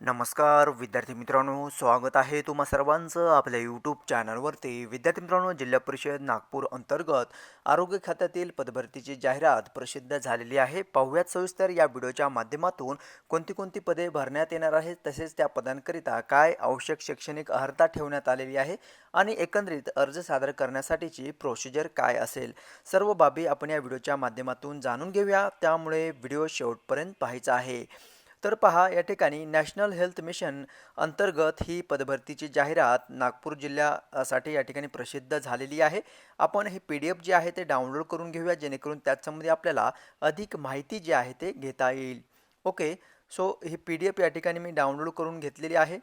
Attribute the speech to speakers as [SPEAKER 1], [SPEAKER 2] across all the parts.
[SPEAKER 1] नमस्कार विद्यार्थी मित्रांनो स्वागत आहे तुम्हा सर्वांचं आपल्या यूट्यूब चॅनलवरती विद्यार्थी मित्रांनो जिल्हा परिषद नागपूर अंतर्गत आरोग्य खात्यातील पदभरतीची जाहिरात प्रसिद्ध झालेली आहे. पाहुयात सविस्तर या व्हिडिओच्या माध्यमातून कोणती कोणती पदे भरण्यात येणार आहेत तसेच त्या पदांकरिता काय आवश्यक शैक्षणिक अर्हता ठेवण्यात आलेली आहे आणि एकंदरीत अर्ज सादर करण्यासाठीची प्रोसिजर काय असेल सर्व बाबी आपण या व्हिडिओच्या माध्यमातून जाणून घेऊया. त्यामुळे व्हिडिओ शेवटपर्यंत पाहायचा आहे. तर पहा या ठिकाणी नॅशनल हेल्थ मिशन अंतर्गत ही पदभरतीची जाहिरात नागपूर जिल्ह्यासाठी या ठिकाणी प्रसिद्ध झालेली आहे. आपण हे पी डी एफ जे आहे ते डाउनलोड करून घेऊया जेणेकरून त्याच्यामध्ये आपल्याला अधिक माहिती जी आहे ते घेता येईल. ओके सो ही पी डी एफ या ठिकाणी मी डाउनलोड करून घेतलेली आहे.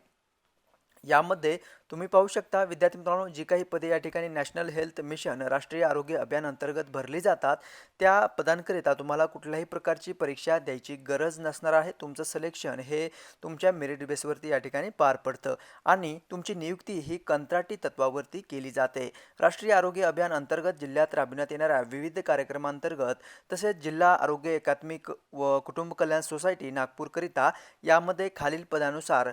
[SPEAKER 1] यामध्ये तुम्ही पाहू शकता विद्यार्थी मित्रांनो जी काही पदे या ठिकाणी नॅशनल हेल्थ मिशन राष्ट्रीय आरोग्य अभियान अंतर्गत भरली जातात त्या पदांकरिता तुम्हाला कुठल्याही प्रकारची परीक्षा द्यायची गरज नसणार आहे. तुमचं सिलेक्शन हे तुमच्या मेरिट बेसवरती या ठिकाणी पार पडतं आणि तुमची नियुक्ती ही कंत्राटी तत्वावरती केली जाते. राष्ट्रीय आरोग्य अभियान अंतर्गत जिल्ह्यात राबविण्यात येणाऱ्या विविध कार्यक्रमांतर्गत तसेच जिल्हा आरोग्य एकात्मिक व कुटुंब कल्याण सोसायटी नागपूरकरिता यामध्ये खालील पदानुसार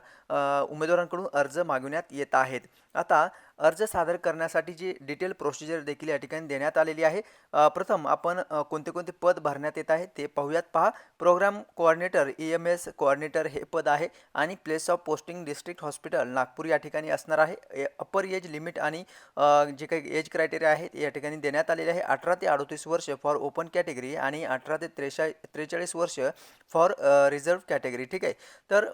[SPEAKER 1] उमेदवारांकडून अर्ज मागवण्यात येत आहेत. आता अर्ज सादर करण्यासाठीची डिटेल प्रोसिजर देखील या ठिकाणी देण्यात आलेली आहे प्रथम आपण कोणते कोणते पद भरण्यात येत आहे ते पाहूयात. पहा program coordinator E M S coordinator हे पद आहे आणि place of posting district hospital Nagpur या ठिकाणी असणार आहे. अप्पर एज लिमिट आणि जे काही एज क्रायटेरिया आहे या ठिकाणी देण्यात आलेले आहे. अठरा ते अडतीस वर्ष फॉर ओपन कॅटेगरी आणि अठरा ते त्रेशा त्रेचाळीस वर्ष फॉर रिझर्व कॅटेगरी ठीक आहे? तर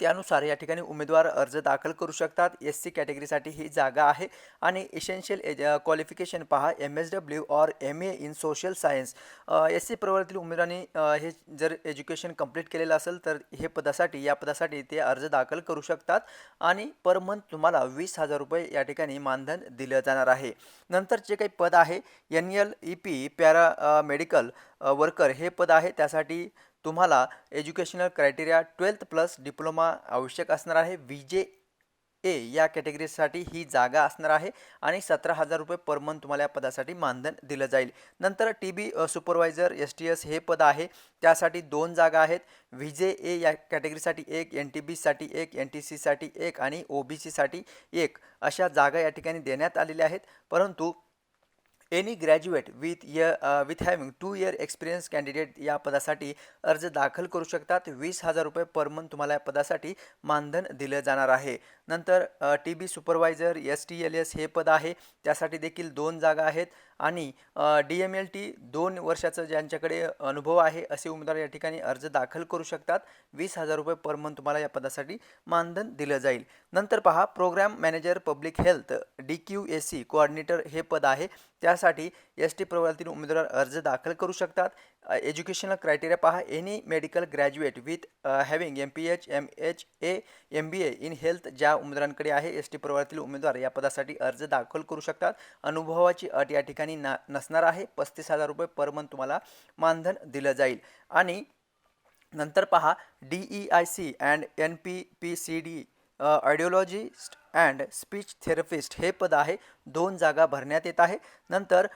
[SPEAKER 1] त्यानुसार या ठिकाणी उमेदवार अर्ज दाखल करू शकतात. एस सी कॅटेगरीसाठी ही जागा आहे. आणि इसेन्शियल एज क्वालिफिकेशन पहा. M S W or M A in social science S C प्रवर्गातील उमेदवारांनी हे जर एज्युकेशन कंप्लीट केलेलं असेल तर हे पदासाठी या पदासाठी ते अर्ज दाखल करू शकतात. आणि पर मंथ तुम्हाला वीस हजार रुपये या ठिकाणी मानधन दिलं जाणार आहे. नंतर जे काही पद आहे N L E P paramedical worker हे पद आहे. त्यासाठी तुम्हाला educational criteria twelfth plus diploma आवश्यक असणार आहे. व्ही जे ए या कॅटेगरीसाठी ही जागा असणार आहे आणि सतरा हजार रुपये पर मंथ तुम्हाला या पदासाठी मानधन दिलं जाईल. नंतर T B supervisor S T S हे पद आहे. त्यासाठी दोन जागा आहेत. व्ही जे ए या कॅटेगरीसाठी एक एन टी बीसाठी एक एन टी सीसाठी एक आणि ओ बी सीसाठी एक अशा जागा या ठिकाणी देण्यात आलेल्या आहेत. परंतु एनी ग्रॅज्युएट विथ य with having two year experience candidate या पदासाठी अर्ज दाखल करू शकतात. वीस हजार रुपये पर मंथ तुम्हाला या पदासाठी मानधन दिलं जाणार आहे. नंतर T B supervisor S T L S हे पद आहे. त्यासाठी देखील दोन जागा आहेत. आणि डी एम एल टी दोन वर्षाचं ज्यांच्याकडे अनुभव आहे असे उमेदवार या ठिकाणी अर्ज दाखल करू शकतात. वीस हजार रुपये पर मंथ तुम्हाला या पदासाठी मानधन दिलं जाईल. नंतर पहा program manager public health D Q S C coordinator हे पद आहे. त्या यासाठी एस टी प्रवर्गातील उमेदवार अर्ज दाखल करू शकतात. एज्युकेशनल क्रायटेरिया पहा. Any medical graduate with having M P H M H A M B A in health ज्या उमेदवारांकडे आहे एस टी प्रवर्गातील उमेदवार या पदासाठी अर्ज दाखल करू शकतात. अनुभवाची अट या ठिकाणी ना नसणार आहे. पस्तीस हजार रुपये पर मंथ तुम्हाला मानधन दिलं जाईल. आणि नंतर पहा. D E I C and N P P C D audiologist and speech therapist हे पद आहे. दोन जागा भरण्यात येत आहे. नंतर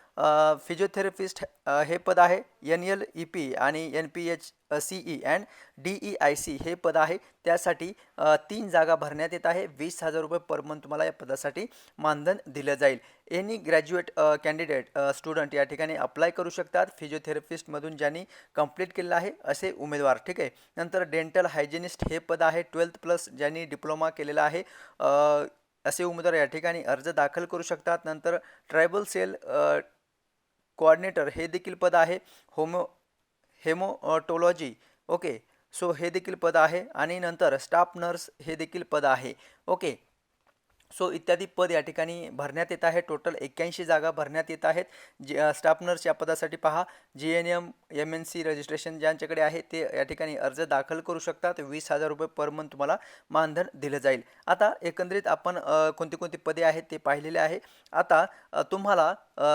[SPEAKER 1] फिजिओथेरपिस्ट हे पद आहे. एन एल ई पी आणि N P H C E and D E I C हे पद आहे. त्यासाठी तीन जागा भरण्यात येत आहे. वीस हजार रुपये पर मंथ तुम्हाला या पदासाठी मानधन दिलं जाईल. एनी ग्रॅज्युएट कॅन्डिडेट स्टुडंट या ठिकाणी अप्लाय करू शकतात. फिजिओथेरपिस्टमधून ज्यांनी कंप्लीट केलेलं आहे असे उमेदवार. ठीक आहे. नंतर डेंटल हायजेनिस्ट हे पद आहे. ट्वेल्थ प्लस ज्यांनी डिप्लोमा केलेला आहे असे उमेदवार या ठिकाणी अर्ज दाखल करू शकतात. नंतर ट्रायबल सेल कोऑर्डिनेटर हे देखील पद आहे. Homo हेमोटोलॉजी okay. सो हे देखील पद आहे. आणि नंतर स्टाफ नर्स हे देखील पद आहे. ओके. सो इत्यादी पद या ठिकाणी भरण्यात येत आहे टोटल एक्क्याऐंशी जागा भरण्यात येत आहेत. जे स्टाफ नर्स या पदासाठी पहा. G N M M N C registration ज्यांच्याकडे आहे ते या ठिकाणी अर्ज दाखल करू शकतात. वीस हजार रुपये पर मंथ तुम्हाला मानधन दिलं जाईल. आता एकंदरीत आपण कोणती कोणती पदे आहेत ते पाहिलेले आहे. आता तुम्हाला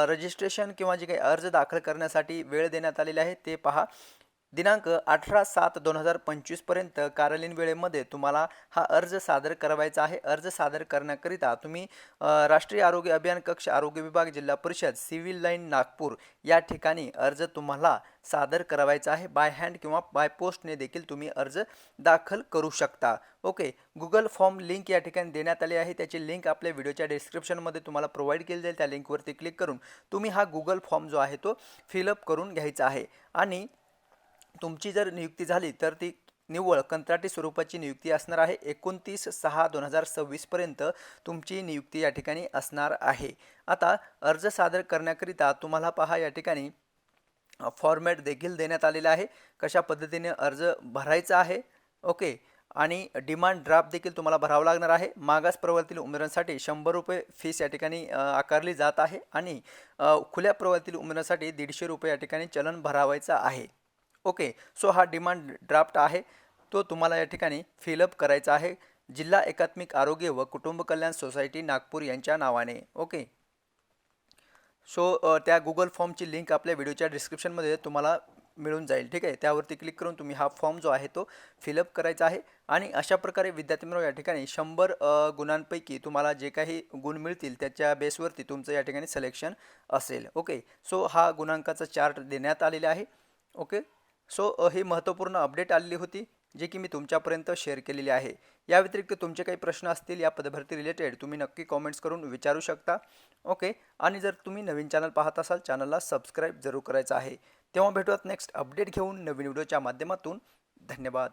[SPEAKER 1] रजिस्ट्रेशन किंवा जे काही अर्ज दाखल करण्यासाठी वेळ देण्यात आलेली आहे ते पहा. दिनांक अठरा सात दोन हजार पंचवीसपर्यंत कार्यालयीन वेळेमध्ये तुम्हाला हा अर्ज सादर करावायचा आहे. अर्ज सादर करण्याकरिता तुम्ही राष्ट्रीय आरोग्य अभियान कक्ष आरोग्य विभाग जिल्हा परिषद सिव्हिल लाईन नागपूर या ठिकाणी अर्ज तुम्हाला सादर करावायचा आहे. बाय हँड किंवा बाय पोस्टने देखील तुम्ही अर्ज दाखल करू शकता. ओके. गुगल फॉर्म लिंक या ठिकाणी देण्यात आली आहे. त्याची लिंक आपल्या व्हिडिओच्या डिस्क्रिप्शनमध्ये तुम्हाला प्रोव्हाइड केली जाईल. त्या लिंकवरती क्लिक करून तुम्ही हा गुगल फॉर्म जो आहे तो फिलअप करून घ्यायचा आहे. आणि तुमची जर नियुक्ती झाली तर ती निव्वळ कंत्राटी स्वरूपाची नियुक्ती असणार आहे. एकोणतीस सहा दोन हजार सव्वीसपर्यंत तुमची नियुक्ती या ठिकाणी असणार आहे. आता अर्ज सादर करण्याकरिता तुम्हाला पहा या ठिकाणी फॉर्मॅट देखील देण्यात आलेला आहे. कशा पद्धतीने अर्ज भरायचा आहे? ओके. आणि डिमांड ड्राफ्ट देखील तुम्हाला भरावं लागणार आहे. मागास प्रवर्तील उमेदवारांसाठी शंभर रुपये फीस या ठिकाणी आकारली जात आहे. आणि खुल्या प्रवर्तील उमेदवारांसाठी दीडशे रुपये या ठिकाणी चलन भरावायचं आहे. ओके सो हा डिमांड ड्राफ्ट आहे. तो तुम्हाला या ठिकाणी फिलअप करायचा आहे. जिल्हा एकात्मिक आरोग्य व कुटुंब कल्याण सोसायटी नागपूर यांच्या नावाने ओके. सो त्या गुगल फॉर्मची लिंक आपल्या व्हिडिओच्या डिस्क्रिप्शनमध्ये तुम्हाला मिळून जाईल ठीक आहे? त्यावरती क्लिक करून तुम्ही हा फॉर्म जो आहे तो फिलअप करायचा आहे. आणि अशा प्रकारे विद्यार्थी मित्रांनो या ठिकाणी शंभर गुणांपैकी तुम्हाला जे काही गुण मिळतील त्याच्या बेसवरती तुमचं या ठिकाणी सिलेक्शन असेल ओके. सो हा गुणांकाचा चार्ट देण्यात आलेला आहे ओके. सो ही महत्त्वपूर्ण अपडेट आलेली होती जे की मी तुमच्यापर्यंत शेअर केलेली आहे. या व्यतिरिक्त तुमचे काही प्रश्न असतील या पदभरती रिलेटेड तुम्ही नक्की कॉमेंट्स करून विचारू शकता. ओके? आणि जर तुम्ही नवीन चॅनल पाहत असाल चॅनलला सबस्क्राईब जरूर करायचं आहे. तेव्हा भेटूयात नेक्स्ट अपडेट घेऊन नवीन व्हिडिओच्या माध्यमातून. धन्यवाद.